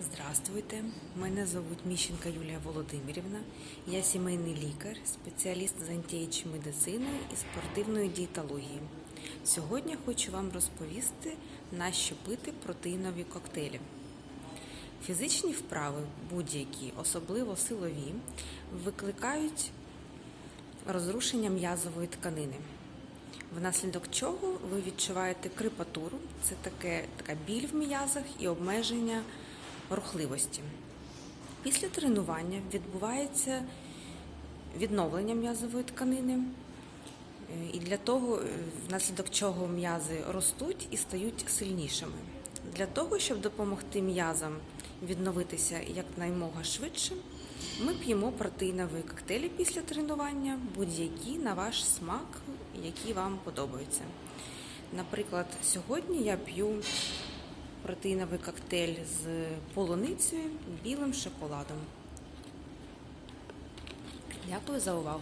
Здравствуйте, мене звуть Міщенка Юлія Володимирівна. Я сімейний лікар, спеціаліст з антіейдж-медициною і спортивної дієтології. Сьогодні хочу вам розповісти, на що пити протеїнові коктейлі. Фізичні вправи, будь-які, особливо силові, викликають розрушення м'язової тканини. Внаслідок чого ви відчуваєте крипатуру, це таке, така біль в м'язах і обмеження рухливості. Після тренування відбувається відновлення м'язової тканини, і для того, е, внаслідок чого м'язи ростуть і стають сильнішими. Для того, щоб допомогти м'язам відновитися якнаймога швидше, ми п'ємо протеїнові коктейлі після тренування, будь-які на ваш смак, які вам подобаються. Наприклад, сьогодні я п'ю протеїновий коктейль з полуницею білим шоколадом. Дякую за увагу!